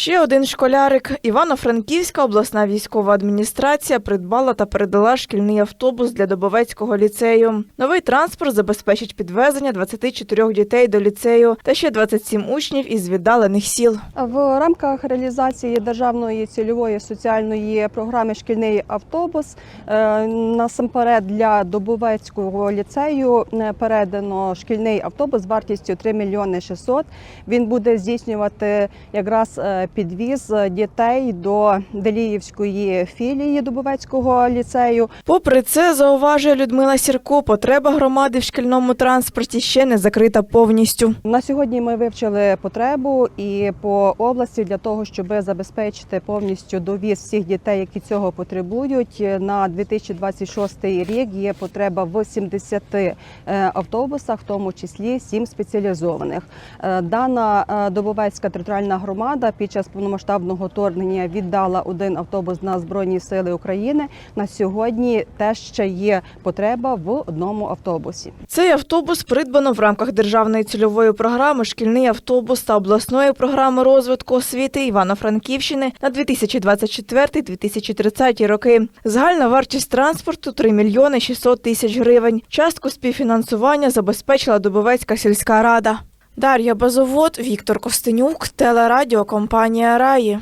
Ще один школярик. Івано-Франківська обласна військова адміністрація придбала та передала шкільний автобус для Добовецького ліцею. Новий транспорт забезпечить підвезення 24 дітей до ліцею та ще 27 учнів із віддалених сіл. В рамках реалізації державної цільової соціальної програми Шкільний автобус е, насамперед для Добовецького ліцею е, передано шкільний автобус вартістю 3 мільйони 600. Він буде здійснювати якраз е, підвіз дітей до Деліївської філії Добовецького ліцею. Попри це, зауважує Людмила Сірко, потреба громади в шкільному транспорті ще не закрита повністю. На сьогодні ми вивчили потребу і по області для того, щоб забезпечити повністю довіз всіх дітей, які цього потребують. На 2026 рік є потреба в 70 е, автобусах, в тому числі 7 спеціалізованих. Е, Дана е, Добовецька територіальна громада під час повномасштабного вторгнення віддала один автобус на Збройні Сили України. На сьогодні теж ще є потреба в одному автобусі. Цей автобус придбано в рамках державної цільової програми Шкільний автобус та обласної програми розвитку освіти Івано-Франківщини на 2024-2030 роки. Загальна вартість транспорту 3 мільйони 600 тисяч гривень. Частку співфінансування забезпечила Дубовецька сільська рада. Дар'я Базовод, Віктор Костенюк, телерадіокомпанія Раї.